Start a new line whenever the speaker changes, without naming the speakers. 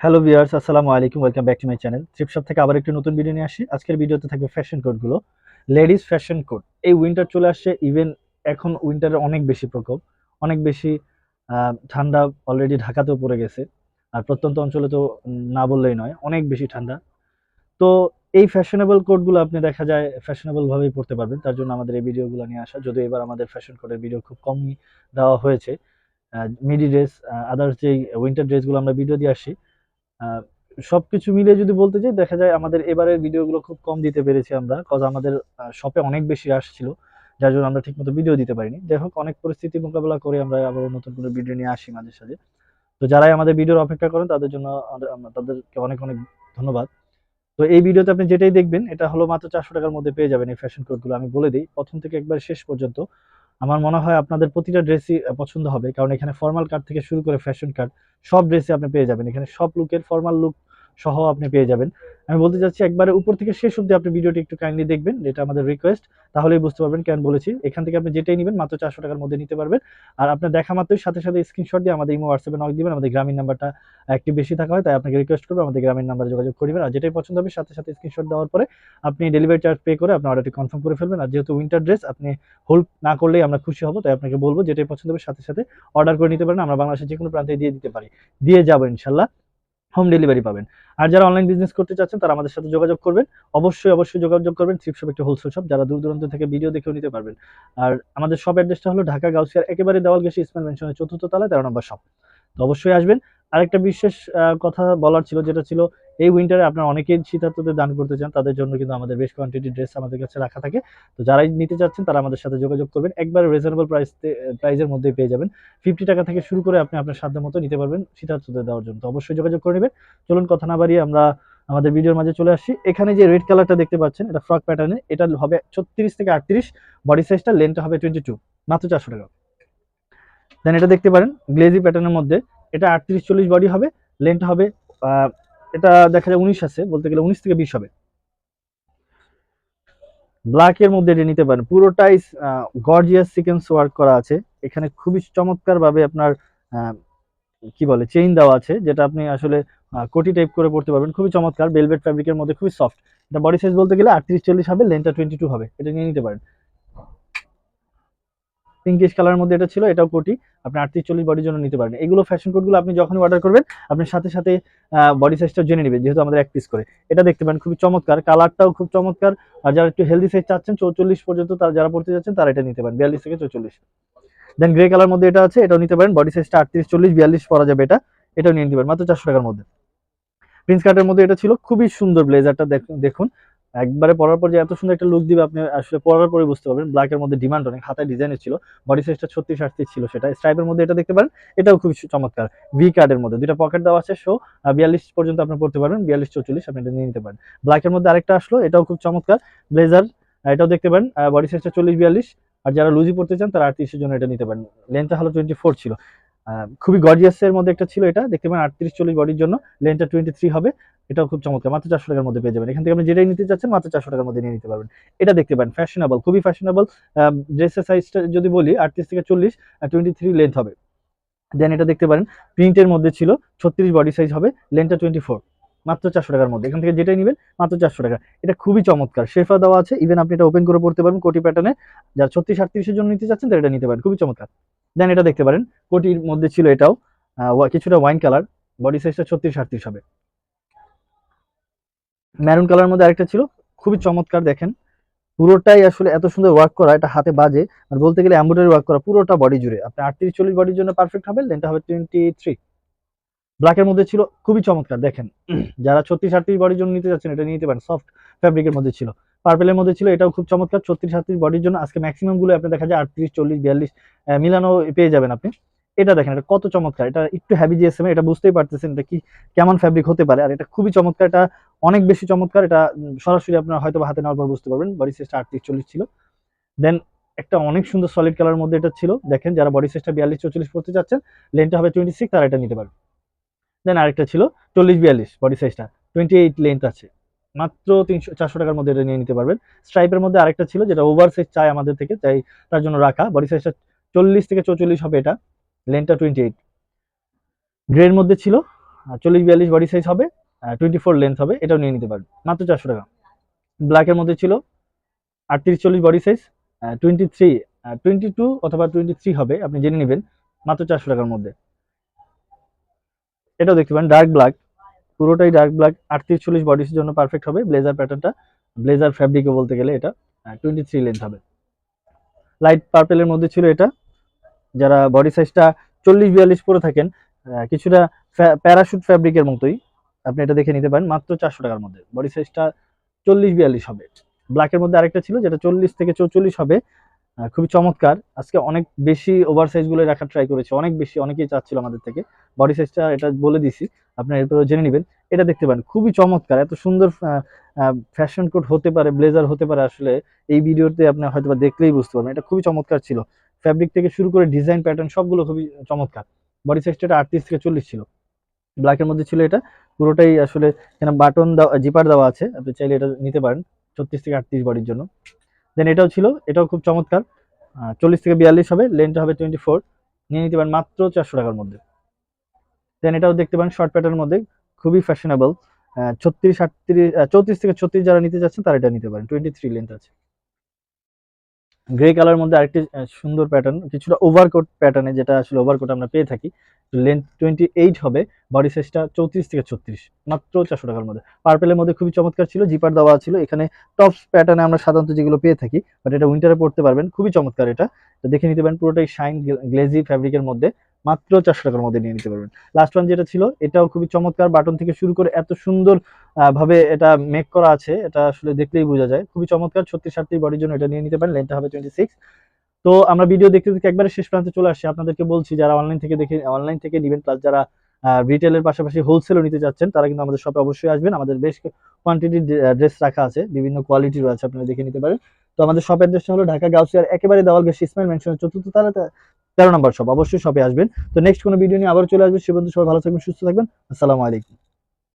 Hello viewers আসসালামু আলাইকুম welcome back to my channel trip shop থেকে আবার একটি নতুন ভিডিও নিয়ে আসি। আজকের ভিডিওতে থাকবে ফ্যাশন কোডগুলো লেডিস ফ্যাশন কোড এই উইন্টার চলে আসছে ইভেন এখন উইন্টারের অনেক বেশি প্রকোপ। অনেক বেশি ঠান্ডা অলরেডি ঢাকাতেও পড়ে গেছে। আর প্রত্যন্ত অঞ্চলে তো না বললেই নয়, অনেক বেশি ঠান্ডা। তো এই ফ্যাশনেবল কোডগুলো আপনি দেখা যায় ফ্যাশনেবল ভাবেই পড়তে পারবেন। তার জন্য আমাদের এই ভিডিওগুলো নিয়ে আসা। যদিও এবার আমাদের ফ্যাশন কোডের ভিডিও খুব কমই দেওয়া হয়েছে। মিডি ড্রেস আদার্স যে উইন্টার ড্রেসগুলো আমরা ভিডিও দিয়ে আসি সবকিছু মিলিয়ে যদি বলতে যাই, দেখা যায় আমাদের এবারের ভিডিওগুলো খুব কম দিতে পেরেছি আমরা কজ আমাদের শপে অনেক বেশি আসছিল যার জন্য আমরা ঠিকমতো ভিডিও দিতে পারিনি। যাই হোক, অনেক পরিস্থিতি মোকাবেলা করে আমরা আবার নতুন করে ভিডিও নিয়ে আসি মাঝে সাঝে। তো যারাই আমাদের ভিডিওর অপেক্ষা করেন, তাদের জন্য তাদেরকে অনেক অনেক ধন্যবাদ। তো এই ভিডিওতে আপনি যেটাই দেখবেন, এটা হলো মাত্র চারশো টাকার মধ্যে পেয়ে যাবেন এই ফ্যাশন কোডগুলো আমি বলে দিই। প্রথম থেকে একবার শেষ পর্যন্ত আমার মনে হয় আপনাদের প্রতিটা ড্রেসই পছন্দ হবে। কারণ এখানে ফর্মাল কার্ড থেকে শুরু করে ফ্যাশন কার্ড সব ড্রেসে আপনি পেয়ে যাবেন। এখানে সব লুকের ফর্মাল লুক সহ আপনি পেয়ে যাবেন। আমি বলতে চাচ্ছি, একবারে উপর থেকে শেষ অবধি আপনি ভিডিওটি একটু কাইন্ডলি দেখবেন এটা আমাদের রিকোয়েস্ট তাহলেই বুঝতে পারবেন কেন বলেছি। এখান থেকে আপনি যেটাই নেবেন, মাত্র চারশো টাকার মধ্যে নিতে পারবেন। আর আপনার দেখা মাত্রই সাথে সাথে স্ক্রিনশট দিয়ে আমাদের ইমো হোয়াটসঅ্যাপে নক দিবেন, আমাদের গ্রামীণ নাম্বারটা একটি বেশি থাকা হয়, তাই আপনাকে রিকোয়েস্ট করব, আমাদের গ্রামীণ নাম্বারে যোগাযোগ করবেন আর যেটাই পছন্দ হবে, সাথে সাথে স্ক্রিনশট দেওয়ার পরে আপনি ডেলিভারি চার্জ পে করে আপনার অর্ডারটি কনফার্ম করে ফেলবেন। আর যেহেতু উইন্টার ড্রেস আপনি হোল্ড না করলেই আমরা খুশি হব, তাই আপনাকে বলব, যেটাই পছন্দ হবে, সাথে সাথে অর্ডার করে নিতে পারেন। আমরা বাংলাদেশের যে কোনো প্রান্তে দিয়ে দিতে পারি। দিয়ে যাব ইনশাল্লাহ। হোম ডেলিভারি পাবেন। আর যারা অনলাইন বিজনেস করতে চাচ্ছেন, তারা আমাদের সাথে যোগাযোগ করবেন। অবশ্যই অবশ্যই যোগাযোগ করবেন থ্রিপ শপ একটা হোলসেল শপ যারা দূর দূরান্ত থেকে ভিডিও দেখেও নিতে পারবেন। আর আমাদের শপ অ্যাড্রেসটা হলো ঢাকা গাউসিয়ার একেবারে দেওয়াল গেছে ইসমাইল মেনশনের চতুর্থ তলায় তেরো নম্বর শপ তো অবশ্যই আসবেন। আরেকটা বিশেষ কথা বলার ছিল, যেটা ছিল এই উইন্টারে আপনারা অনেকেই শীতার্থদের দান করতে চান, তাদের জন্য কিন্তু আমাদের বেশ কোয়ান্টিটি ড্রেস আমাদের কাছে রাখা থাকে। তো যারাই নিতে চাচ্ছেন, তারা আমাদের সাথে যোগাযোগ করবেন। একবার রিজনেবল প্রাইস প্রাইসের মধ্যেই পেয়ে যাবেন। ফিফটি টাকা থেকে শুরু করে আপনি আপনার সাধ্য মতো নিতে পারবেন শীতার্থদের দেওয়ার জন্য। তো অবশ্যই যোগাযোগ করে নেবেন। চলুন কথা না বাড়িয়ে আমরা আমাদের ভিডিওর মাঝে চলে আসি। এখানে যে রেড কালারটা দেখতে পাচ্ছেন, এটা ফ্রক প্যাটার্নে এটা হবে ছত্রিশ থেকে আটত্রিশ বডি সাইজটা লেন্থটা হবে টোয়েন্টি টু মাত্র চারশো টাকা। দেন এটা দেখতে পারেন গ্লেজি প্যাটার্নের মধ্যে। এটা আটত্রিশ চল্লিশ বডি হবে লেন্থটা হবে এটা দেখা যায় উনিশ আছে, বলতে গেলে উনিশ থেকে বিশ হবে। ব্ল্যাক এর মধ্যে এটা নিতে পারেন। পুরোটাই গর্জিয়াস সিকেন্স ওয়ার্ক করা আছে। এখানে খুবই চমৎকার ভাবে আপনার কি বলে চেইন দেওয়া আছে, যেটা আপনি আসলে কোটি টাইপ করে পড়তে পারবেন। খুবই চমৎকার বেলভেট ফ্যাব্রিকের মধ্যে খুবই সফট এটা বডি সাইজ বলতে গেলে আটত্রিশ, চল্লিশ হবে লেন্থটা টোয়েন্টি টু হবে। এটা নিয়ে নিতে পারেন। পিঙ্কিশ কালারের মধ্যে এটা ছিল, এটাও কোটি। আপনি আটত্রিশ চল্লিশ বডির জন্য নিতে পারেন। এগুলো ফ্যাশন কোডগুলো আপনি যখনই অর্ডার করবেন, আপনি সাথে সাথে বডি সাইজটা জেনে নেবেন, যেহেতু আমাদের এক পিস করে। এটা দেখতে পারেন, খুবই চমৎকার। কালারটাও খুব চমৎকার। আর যারা একটু হেলদি সাইজ চাচ্ছেন, চৌচল্লিশ পর্যন্ত তারা যারা পড়তে যাচ্ছেন, তারা এটা নিতে পারেন, বিয়াল্লিশ থেকে চৌচল্লিশ। দেন গ্রে কালার মধ্যে এটা আছে, এটাও নিতে পারেন বডি সাইজটা আটত্রিশ চল্লিশ বিয়াল্লিশ পরা যাবে এটা। এটাও নিয়ে নিতে পারেন, মাত্র চারশো টাকার মধ্যে। প্রিন্স কাটের মধ্যে এটা ছিল, খুবই সুন্দর ব্লেজারটা দেখুন। একবারে পরার পর যে এত সুন্দর একটা লুক দিবে, আপনি আসলে পরার পরে বুঝতে পারবেন। ব্ল্যাকের মধ্যে ডিমান্ড অনেক, হাতায় ডিজাইনের ছিল। বডি সাইজটা ছত্রিশ আটত্রিশ ছিল সেটা। স্ট্রাইপের মধ্যে এটা দেখতে পারেন, এটাও খুব চমৎকার। ভি কার্ডের মধ্যে। দুইটা পকেট দেওয়া আছে শো বিয়াল্লিশ পর্যন্ত আপনি পড়তে পারবেন, বিয়াল্লিশ চৌচল্লিশ আপনি এটা নিয়ে নিতে পারেন। ব্ল্যাকের মধ্যে আরেকটা আসলো, এটাও খুব চমৎকার। ব্লেজার এটাও দেখতে পারেন বডি সাইজটা চল্লিশ বিয়াল্লিশ। আর যারা লুজি পড়তে চান, তারা আটত্রিশের জন্য এটা নিতে পারেন। লেন্থটা হলো টোয়েন্টি ফোর ছিল। খুবই গর্জিয়াসের মধ্যে একটা ছিল এটা। দেখতে পারেন আটত্রিশ চল্লিশ বডির জন্য। লেন্থটা টোয়েন্টি থ্রি হবে। এটাও খুব চমৎকার। মাত্র চারশো টাকার মধ্যে পেয়ে যাবেন। এখান থেকে আপনি যেটাই নিতে চাচ্ছেন, মাত্র চারশো টাকার মধ্যে নিয়ে নিতে পারবেন। এটা দেখতে পারেন ফ্যাশনেবল খুবই ফ্যাশনেবল ড্রেসের সাইজটা যদি বলি, আটত্রিশ থেকে চল্লিশ টোয়েন্টি থ্রি লেন্থ হবে। দেন এটা দেখতে পারেন প্রিন্টের মধ্যে ছিল, ছত্রিশ বডি সাইজ হবে লেন্থটা টোয়েন্টি ফোর মাত্র চারশো টাকার মধ্যে। এখান থেকে যেটাই নেবেন, মাত্র চারশো টাকা। এটা খুবই চমৎকার। শেফা দেওয়া আছে। ইভেন আপনি এটা ওপেন করে পড়তে পারবেন কোটি প্যাটার্নে যারা ছত্রিশ আটত্রিশের জন্য নিতে চাচ্ছেন, তারা এটা নিতে পারেন। খুবই চমৎকার। দেন এটা দেখতে পারেন, কোটির মধ্যে ছিল এটাও কিছুটা ওয়াইন কালার বডি সাইজটা ছত্রিশ আটত্রিশ হবে। ম্যারুন কালার মধ্যে আরেকটা ছিল, খুবই চমৎকার দেখেন। পুরোটাই আসলে এত সুন্দর ওয়ার্ক করা, এটা হাতে বাজে, আর বলতে গেলে এমব্রয়ডারি ওয়ার্ক করা, পুরোটা বডি জুড়ে। আপনি আটত্রিশ চল্লিশ বডির জন্য পারফেক্ট হবে লেনটা হবে টোয়েন্টি থ্রি ব্ল্যাকের মধ্যে ছিল, খুবই চমৎকার, দেখেন। যারা ছত্রিশ আটত্রিশ বডির জন্য নিতে যাচ্ছেন, এটা নিতে পারেন সফট ফ্যাব্রিকের মধ্যে ছিল। পার্পেলের মধ্যে ছিল, এটাও খুব চমৎকার, ছত্রিশ আটত্রিশ বডির জন্য। আজকে ম্যাক্সিমামগুলো আপনি দেখা যায় আটত্রিশ, চল্লিশ, বিয়াল্লিশ মিলানো পেয়ে যাবেন আপনি। এটা দেখেন, এটা কত চমৎকার, এটা একটু হ্যাভি জিএসএম এটা বুঝতেই পারতেছেন এটা কি, কেমন ফ্যাব্রিক হতে পারে। আর এটা খুবই চমৎকার, এটা অনেক বেশি চমৎকার, এটা সরাসরি আপনার হয়তো হাতে নেওয়ার পর বুঝতে পারবেন। বডি সাইজটা আটত্রিশ, চল্লিশ ছিল। দেন একটা অনেক সুন্দর সলিড কালার মধ্যে এটা ছিল। দেখেন, যারা বডি সাইজটা বিয়াল্লিশ, চল্লিশ পড়তে চাচ্ছেন লেনটা হবে টোয়েন্টি সিক্স তারা এটা নিতে পারবেন দেন আরেকটা ছিল, চল্লিশ, বিয়াল্লিশ বডি সাইজটা টোয়েন্টি এইট লেন্থ আছে। মাত্র তিনশো চারশো টাকার মধ্যে এটা নিয়ে নিতে পারবেন। স্ট্রাইপের মধ্যে আরেকটা ছিল যেটা ওভার সাইজ চাই আমাদের থেকে তাই তার জন্য রাখা। বডি সাইজটা চল্লিশ থেকে চৌচল্লিশ হবে এটা। লেন্থটা টোয়েন্টি এইট গ্রের মধ্যে ছিল চল্লিশ বিয়াল্লিশ বডি সাইজ হবে টোয়েন্টি ফোর লেন্থ হবে, এটাও নিয়ে নিতে পারেন মাত্র চারশো টাকা। ব্ল্যাকের মধ্যে ছিল, আটত্রিশ চল্লিশ body size twenty three twenty two অথবা টোয়েন্টি থ্রি হবে, আপনি জেনে নেবেন। মাত্র চারশো টাকার মধ্যে। এটাও দেখতে পারেন ডার্ক ব্ল্যাক পুরোটাই ডার্ক ব্ল্যাক আটত্রিশ চল্লিশ জন্য পারফেক্ট হবে ব্লেজার প্যাটার্নটা ব্লেজার ফ্যাব্রিকও বলতে গেলে এটা টোয়েন্টি থ্রি লেন্থ হবে। লাইট পার্পেলের মধ্যে ছিল এটা, যারা বডি সাইজটা চল্লিশ বিয়াল্লিশ পরে থাকেন কিছুটা প্যারাশুট ফ্যাব্রিকের মতোই, আপনি এটা দেখে নিতে পারেন, মাত্র চারশো টাকার মধ্যে। বডি সাইজটা চল্লিশ বিয়াল্লিশ হবে। ব্ল্যাকের মধ্যে আরেকটা ছিল, যেটা চল্লিশ থেকে চৌচল্লিশ হবে খুবই চমৎকার। আজকে অনেক বেশি ওভার সাইজগুলো রাখার ট্রাই করেছে। অনেক বেশি, অনেকেই চাচ্ছিল আমাদের থেকে। বডি সাইজটা এটা বলে দিছি। আপনার এরপরে জেনে নেবেন। এটা দেখতে পারেন, খুবই চমৎকার। এত সুন্দর ফ্যাশন কোড হতে পারে ব্লেজার হতে পারে আসলে। এই ভিডিওতে আপনি হয়তো দেখলেই বুঝতে পারবেন। এটা খুবই চমৎকার ছিল। ফ্যাব্রিক থেকে শুরু করে ডিজাইন প্যাটার্ন সবগুলো খুবই চমৎকার। বডি সাইজটা আটত্রিশ থেকে চল্লিশ ছিল। ব্ল্যাকের মধ্যে ছিল এটা। পুরোটাই আসলে এখানে বাটন দেওয়া জিপার দেওয়া আছে। আপনি চাইলে এটা নিতে পারেন। ছত্রিশ থেকে আটত্রিশ বডির জন্য। দেন এটাও ছিল, এটাও খুব চমৎকার। চল্লিশ থেকে বিয়াল্লিশ হবে লেনটা হবে টোয়েন্টি ফোর নিয়ে নিতে পারেন মাত্র চারশো টাকার মধ্যে। দেন এটাও দেখতে পারেন শর্ট প্যাটার্নের মধ্যে, খুবই ফ্যাশনেবল ছত্রিশ, আটত্রিশ চৌত্রিশ থেকে ছত্রিশ যারা নিতে চাচ্ছেন, তারা এটা নিতে পারেন। টোয়েন্টি থ্রি লেন্থ আছে গ্রে কালার মধ্যে আরেকটি সুন্দর প্যাটার্ন কিছুটা ওভারকোট প্যাটার্নে যেটা আসলে ওভারকোট আমরা পেয়ে থাকি। লেন্থ টোয়েন্টি এইট হবে বডি সাইজটা চৌত্রিশ থেকে ছত্রিশ, মাত্র চারশো টাকার মধ্যে। পার্পেলের মধ্যে খুবই চমৎকার ছিল জিপার দেওয়া ছিল, এখানে টপস প্যাটার্নে আমরা সাধারণত যেগুলো পেয়ে থাকি বাট এটা উইন্টারে পড়তে পারবেন, খুবই চমৎকার এটা। দেখে নিতে পারেন, পুরোটাই শাইন গ্লেজি ফ্যাব্রিকের মধ্যে, মাত্র চারশো টাকার মধ্যে নিয়ে নিতে পারবেন। লাস্ট ওয়ান যেটা ছিল, এটাও খুবই চমৎকার বাটন থেকে শুরু করে এত সুন্দর ভাবে এটা মেক করা আছে, এটা আসলে দেখলেই বোঝা যায়। খুবই চমৎকার, ছত্রিশ সাতত্রিশ বডির জন্য এটা নিয়ে নিতে পারেন লেনটা হবে টোয়েন্টি সিক্স তো আমরা ভিডিও দেখতে দেখতে একবারে শেষ প্রান্তে চলে আসছি আপনাদেরকে বলছি, যারা অনলাইন থেকে দেখে অনলাইন থেকে নিবেন প্লাস যারা রিটেলের পাশাপাশি হোলসেলও নিতে যাচ্ছেন, তারা কিন্তু আমাদের শপে অবশ্যই আসবেন। আমাদের বেশ কোয়ান্টিটির ড্রেস রাখা আছে, বিভিন্ন কোয়ালিটির আছে আপনারা দেখে নিতে পারেন। তো আমাদের শপ অ্যাড্রেসটা হলো ঢাকা গাউসিয়ার, একেবারে দেওয়াল বেশি ইসমাইল মেনশনের চতুর্থ তালাতে তেরো নম্বর শপ অবশ্যই শপে আসবেন। তো নেক্সট কোনো ভিডিও নিয়ে আবার চলে আসবেন সে পর্যন্ত সবাই ভালো থাকবেন, সুস্থ থাকবেন। আসসালামু আলাইকুম।